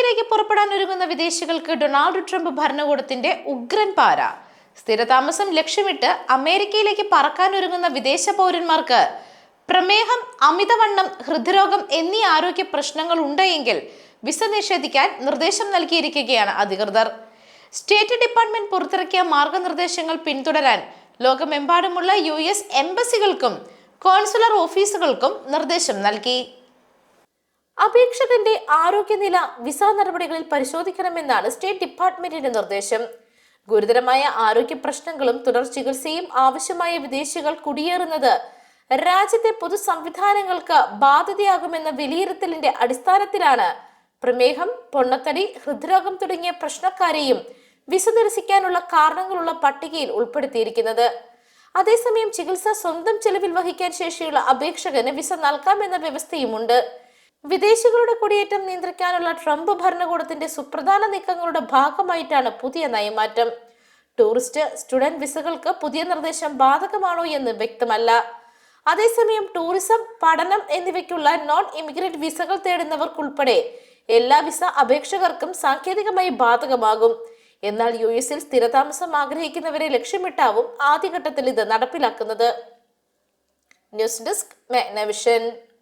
അമേരിക്കയിലേക്ക് പുറപ്പെടാൻ ഒരുങ്ങുന്ന വിദേശികൾക്ക് ഡൊണാൾഡ് ട്രംപ് ഭരണകൂടത്തിന്റെ ഉഗ്രൻ പാര. സ്ഥിരതാമസം ലക്ഷ്യമിട്ട് അമേരിക്കയിലേക്ക് പറക്കാൻ ഒരുങ്ങുന്ന വിദേശ പൗരന്മാർക്ക് പ്രമേഹം അമിതവണ്ണം ഹൃദ്രോഗം എന്നീ ആരോഗ്യ പ്രശ്നങ്ങൾ ഉണ്ടെങ്കിൽ വിസ നിഷേധിക്കാൻ നിർദ്ദേശം നൽകിയിരിക്കുകയാണ് അധികൃതർ. സ്റ്റേറ്റ് ഡിപ്പാർട്ട്മെന്റ് പുറത്തിറക്കിയ മാർഗനിർദ്ദേശങ്ങൾ പിന്തുടരാൻ ലോകമെമ്പാടുമുള്ള യു എസ് എംബസികൾക്കും കോൺസുലർ ഓഫീസുകൾക്കും നിർദ്ദേശം നൽകി. അപേക്ഷകന്റെ ആരോഗ്യനില വിസ നടപടികളിൽ പരിശോധിക്കണമെന്നാണ് സ്റ്റേറ്റ് ഡിപ്പാർട്ട്മെന്റിന്റെ നിർദ്ദേശം. ഗുരുതരമായ ആരോഗ്യ പ്രശ്നങ്ങളും തുടർ ചികിത്സയും ആവശ്യമായ വിദേശികൾ കുടിയേറുന്നത് രാജ്യത്തെ പൊതു സംവിധാനങ്ങൾക്ക് ബാധ്യതയാകുമെന്ന വിലയിരുത്തലിന്റെ അടിസ്ഥാനത്തിലാണ് പ്രമേഹം പൊണ്ണത്തടി ഹൃദ്രോഗം തുടങ്ങിയ പ്രശ്നക്കാരെയും വിസ നിരസിക്കാനുള്ള കാരണങ്ങളുള്ള പട്ടികയിൽ ഉൾപ്പെടുത്തിയിരിക്കുന്നത്. അതേസമയം ചികിത്സ സ്വന്തം ചെലവിൽ വഹിക്കാൻ ശേഷിയുള്ള അപേക്ഷകന് വിസ നൽകാമെന്ന വ്യവസ്ഥയുമുണ്ട്. വിദേശികളുടെ കുടിയേറ്റം നിയന്ത്രിക്കാനുള്ള ട്രംപ് ഭരണകൂടത്തിന്റെ സുപ്രധാന നീക്കങ്ങളുടെ ഭാഗമായിട്ടാണ് പുതിയ നയമാറ്റം. ടൂറിസ്റ്റ് സ്റ്റുഡന്റ് വിസകൾക്ക് പുതിയ നിർദ്ദേശം ബാധകമാണോ എന്ന് വ്യക്തമല്ല. അതേസമയം ടൂറിസം പഠനം എന്നിവയ്ക്കുള്ള നോൺ ഇമിഗ്രന്റ് വിസകൾ തേടുന്നവർക്കുൾപ്പെടെ എല്ലാ വിസ അപേക്ഷകർക്കും സാങ്കേതികമായി ബാധകമാകും. എന്നാൽ യു എസിൽ സ്ഥിരതാമസം ആഗ്രഹിക്കുന്നവരെ ലക്ഷ്യമിട്ടാവും ആദ്യഘട്ടത്തിൽ ഇത് നടപ്പിലാക്കുന്നത്. News desk മെഗ്നവിഷൻ.